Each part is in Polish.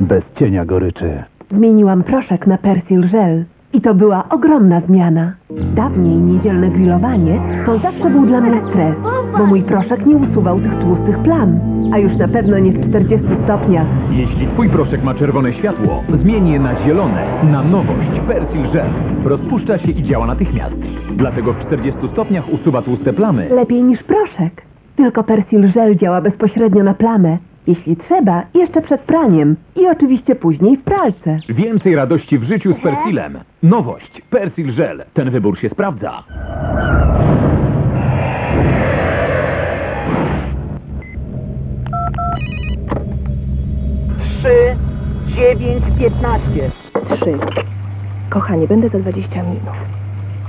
bez cienia goryczy. Zmieniłam proszek na persil żel i to była ogromna zmiana. Dawniej niedzielne grillowanie to zawsze był dla mnie stres, bo mój proszek nie usuwał tych tłustych plam, a już na pewno nie w 40 stopniach. Jeśli twój proszek ma czerwone światło, zmień je na zielone, na nowość Persil Gel. Rozpuszcza się i działa natychmiast. Dlatego w 40 stopniach usuwa tłuste plamy. Lepiej niż proszek. Tylko persil żel działa bezpośrednio na plamę. Jeśli trzeba, jeszcze przed praniem i oczywiście później w pralce. Więcej radości w życiu z Persilem. Nowość Persil Gel. Ten wybór się sprawdza. Trzy, dziewięć, piętnaście. Trzy. Kochanie, będę za 20 minut.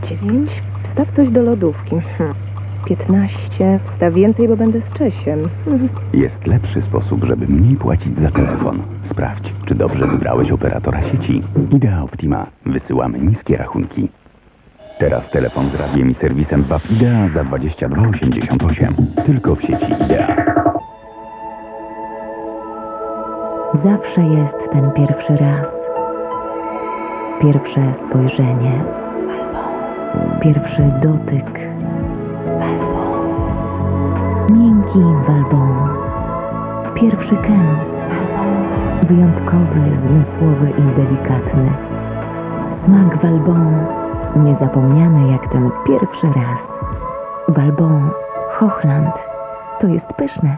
Dziewięć. Wstaw coś do lodówki. Hm. 15. Wstaw więcej, bo będę z Czesiem. Mhm. Jest lepszy sposób, żeby mniej płacić za telefon. Sprawdź, czy dobrze wybrałeś operatora sieci. Idea Optima. Wysyłamy niskie rachunki. Teraz telefon z radiem i serwisem BAF Idea za 22,88. Tylko w sieci Idea. Zawsze jest ten pierwszy raz. Pierwsze spojrzenie. Pierwszy dotyk. Miękki walbon. Pierwszy kęs. Wyjątkowy, zmysłowy i delikatny. Smak walbon. Niezapomniany jak ten pierwszy raz. Walbon. Hochland. To jest pyszne.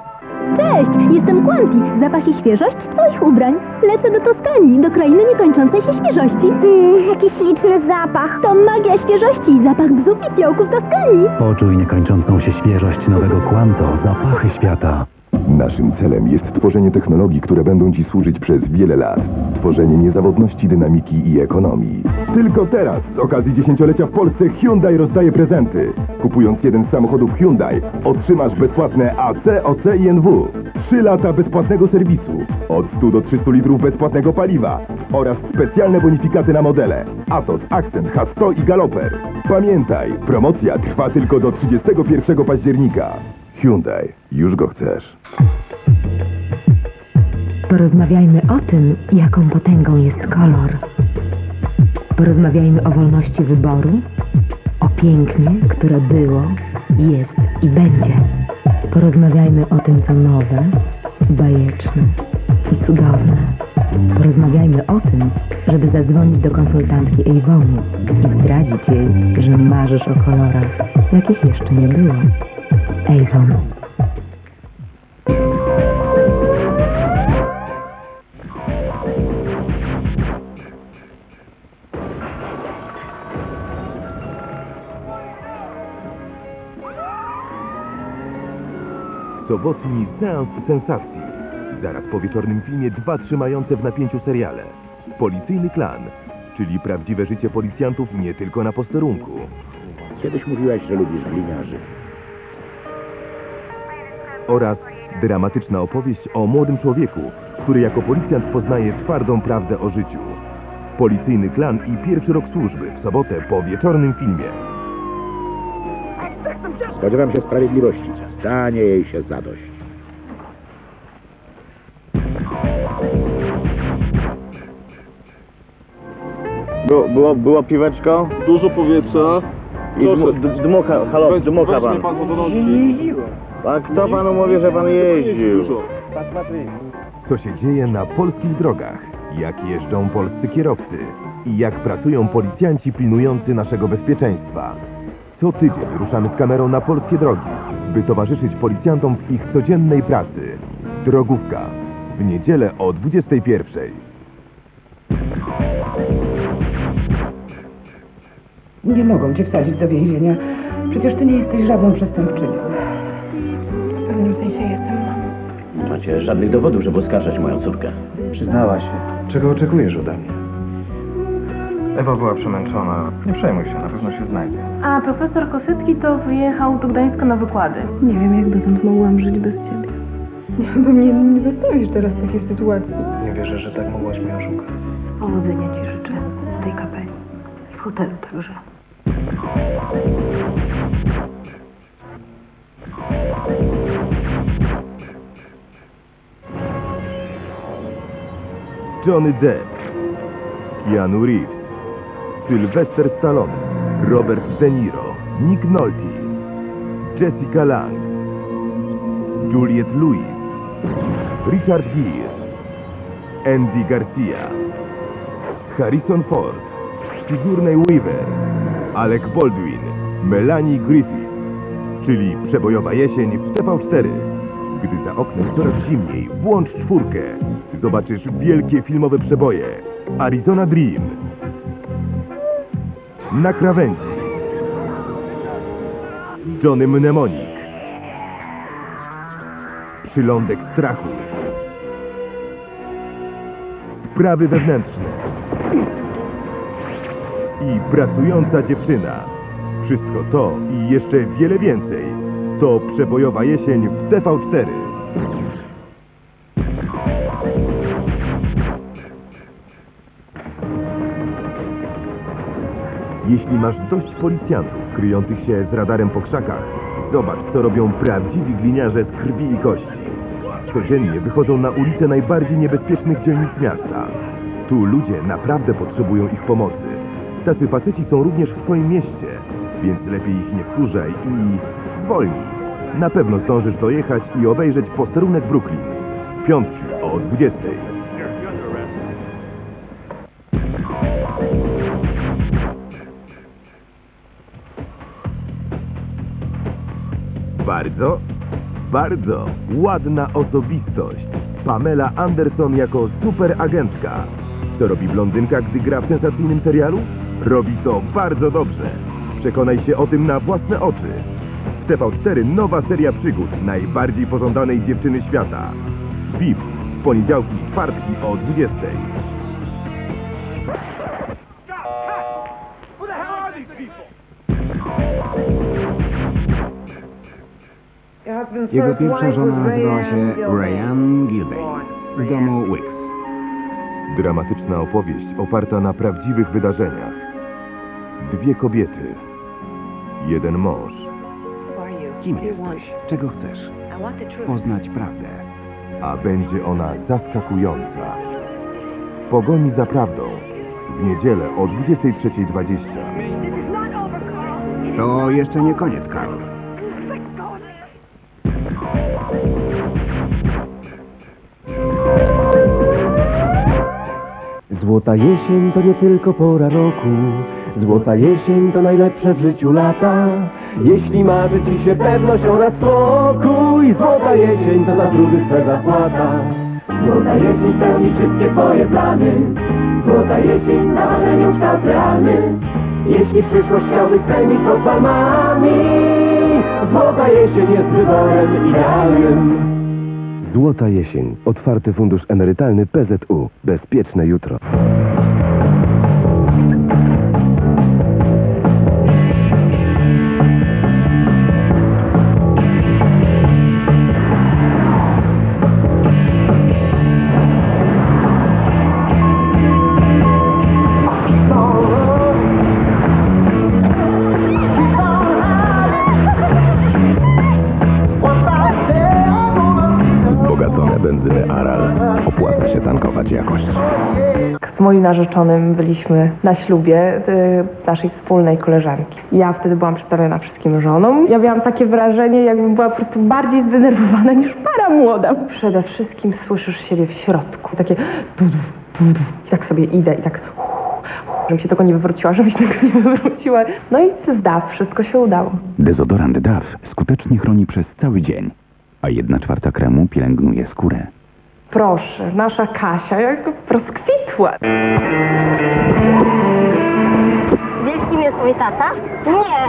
Cześć, jestem Quanti. Zapach i świeżość twoich ubrań. Lecę do Toskanii, do krainy niekończącej się świeżości. Mmm, jaki śliczny zapach. To magia świeżości, zapach bzów i fiołków Toskanii. Poczuj niekończącą się świeżość nowego Quanto, zapachy świata. Naszym celem jest tworzenie technologii, które będą Ci służyć przez wiele lat. Tworzenie niezawodności, dynamiki i ekonomii. Tylko teraz, z okazji dziesięciolecia w Polsce, Hyundai rozdaje prezenty. Kupując jeden z samochodów Hyundai, otrzymasz bezpłatne AC, OC i NW. 3 lata bezpłatnego serwisu. Od 100 do 300 litrów bezpłatnego paliwa. Oraz specjalne bonifikaty na modele. Atos, Accent, H100 i Galoper. Pamiętaj, promocja trwa tylko do 31 października. Hyundai, już go chcesz. Porozmawiajmy o tym, jaką potęgą jest kolor. Porozmawiajmy o wolności wyboru, o pięknie, które było, jest i będzie. Porozmawiajmy o tym, co nowe, bajeczne i cudowne. Porozmawiajmy o tym, żeby zadzwonić do konsultantki Avonu i zdradzić jej, że marzysz o kolorach, jakich jeszcze nie było. Avon. Sobotni seans sensacji. Zaraz po wieczornym filmie dwa trzymające w napięciu seriale. Policyjny klan, czyli prawdziwe życie policjantów nie tylko na posterunku. Kiedyś mówiłaś, że lubisz gliniarzy. Oraz dramatyczna opowieść o młodym człowieku, który jako policjant poznaje twardą prawdę o życiu. Policyjny klan i pierwszy rok służby w sobotę po wieczornym filmie. Spodziewam się sprawiedliwości. Stanie jej się zadość. Było, było, było piweczko? Dużo powietrza. I dmu, d- dmucha, halo, dmucha pan. pan fotodążki. A kto panu mówi, że pan jeździł? Co się dzieje na polskich drogach? Jak jeżdżą polscy kierowcy? I jak pracują policjanci pilnujący naszego bezpieczeństwa? Co tydzień ruszamy z kamerą na polskie drogi, by towarzyszyć policjantom w ich codziennej pracy. Drogówka. W niedzielę o 21. Nie mogą cię wsadzić do więzienia. Przecież ty nie jesteś żadną przestępczynią. W pewnym sensie jestem mamą. Nie macie żadnych dowodów, żeby oskarżać moją córkę. Przyznała się. Czego oczekujesz ode mnie? Ewa była przemęczona. Nie przejmuj się, na pewno się znajdzie. A profesor Kosycki to wyjechał do Gdańska na wykłady. Nie wiem, jak dotąd mogłam żyć bez ciebie. Bo mnie nie zostawisz teraz w takiej sytuacji. Nie wierzę, że tak mogłaś mnie oszukać. Powodzenia ci życzę w tej kapeli. W hotelu także. Johnny Depp, Keanu Reeves, Sylvester Stallone, Robert De Niro, Nick Nolte, Jessica Lange, Juliette Lewis, Richard Gere, Andy Garcia, Harrison Ford, Sigourney Weaver, Alec Baldwin, Melanie Griffith, czyli przebojowa jesień w TV4. Gdy za oknem coraz zimniej, włącz czwórkę. Zobaczysz wielkie filmowe przeboje. Arizona Dream. Na krawędzi. Johnny Mnemonik. Przylądek strachu. Sprawy wewnętrzne. I pracująca dziewczyna. Wszystko to i jeszcze wiele więcej. To przebojowa jesień w TV4. Jeśli masz dość policjantów kryjących się z radarem po krzakach, zobacz, co robią prawdziwi gliniarze z krwi i kości. Codziennie wychodzą na ulice najbardziej niebezpiecznych dzielnic miasta. Tu ludzie naprawdę potrzebują ich pomocy. Tacy faceci są również w twoim mieście, więc lepiej ich nie wkurzaj i zwolnij. Na pewno zdążysz dojechać i obejrzeć posterunek Brooklyn. Piątki o 20. Bardzo, bardzo ładna osobistość. Pamela Anderson jako superagentka. Co robi blondynka, gdy gra w sensacyjnym serialu? Robi to bardzo dobrze. Przekonaj się o tym na własne oczy. W TV4 nowa seria przygód najbardziej pożądanej dziewczyny świata. VIP poniedziałki i czwartki o 20. Jego pierwsza żona nazywała się Rayanne Gilbane z domu Wicks. Dramatyczna opowieść oparta na prawdziwych wydarzeniach. Dwie kobiety. Jeden mąż. Kim jesteś? Czego chcesz? Poznać prawdę. A będzie ona zaskakująca. W pogoni za prawdą. W niedzielę o 23.20. To jeszcze nie koniec, Karol. Złota jesień to nie tylko pora roku. Złota jesień to najlepsze w życiu lata. Jeśli marzy ci się pewność oraz spokój Złota jesień to za trudy swe zapłata. Złota jesień spełni wszystkie twoje plany. Złota jesień na marzeniu kształt realny Jeśli przyszłość chciałbyś spełnić pod palmami Złota jesień jest wyborem idealnym Złota jesień. Otwarty fundusz emerytalny PZU. Bezpieczne jutro. Moim narzeczonym byliśmy na ślubie y, naszej wspólnej koleżanki. Ja wtedy byłam przedstawiona wszystkim żonom. Ja miałam takie wrażenie, jakbym była po prostu bardziej zdenerwowana niż para młoda. Przede wszystkim słyszysz siebie w środku. Takie du, du. I tak sobie idę i tak żebym się tylko nie wywróciła, żebym się tylko nie wywróciła. No i zdaw, wszystko się udało. Dezodorant DAF skutecznie chroni przez cały dzień, a jedna czwarta kremu pielęgnuje skórę. Proszę, nasza Kasia jak rozkwitła. Wiesz, kim jest mój tata? Nie.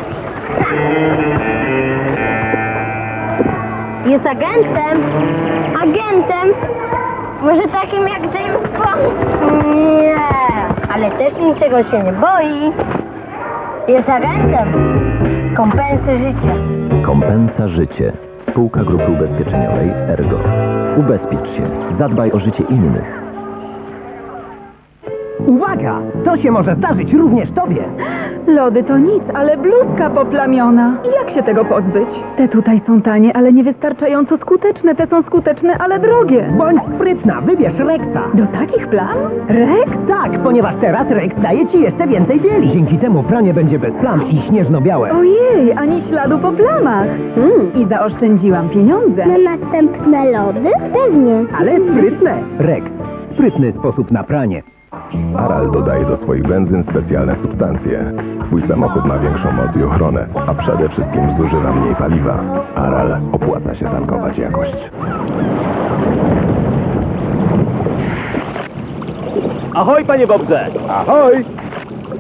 Jest agentem. Agentem? Może takim jak James Bond? Nie. Ale też niczego się nie boi. Jest agentem. Kompensy życia. Kompensa Życie. Spółka Grupy Ubezpieczeniowej Ergo. Ubezpiecz się. Zadbaj o życie innych. Uwaga! To się może zdarzyć również tobie! Lody to nic, ale bluzka poplamiona. Jak się tego pozbyć? Te tutaj są tanie, ale niewystarczająco skuteczne. Te są skuteczne, ale drogie. Bądź sprytna, wybierz Rexa! Do takich plam? Rex? Tak, ponieważ teraz Rex daje ci jeszcze więcej bieli. Dzięki temu pranie będzie bez plam i śnieżno-białe. Ojej, ani śladu po plamach. Hmm. I zaoszczędziłam pieniądze. Na następne lody? Pewnie. Ale sprytne! Rex. Sprytny sposób na pranie. Aral dodaje do swoich benzyn specjalne substancje. Twój samochód ma większą moc i ochronę, a przede wszystkim zużywa mniej paliwa. Aral opłaca się tankować jakość. Ahoj, panie Bobrze! Ahoj!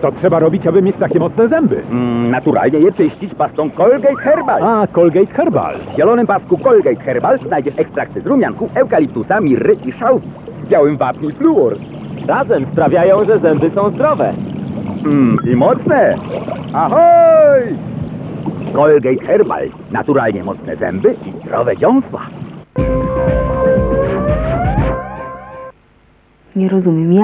Co trzeba robić, aby mieć takie mocne zęby? Mm, naturalnie je czyścić pastą Colgate Herbal. A, Colgate Herbal. W zielonym pasku Colgate Herbal znajdziesz ekstrakty z rumianków, eukaliptusa, mirry i szałwi. W białym wapnie fluor. Razem sprawiają, że zęby są zdrowe. Mm, I mocne! Ahoj! Colgate Herbal. Naturalnie mocne zęby i zdrowe dziąsła. Nie rozumiem, ja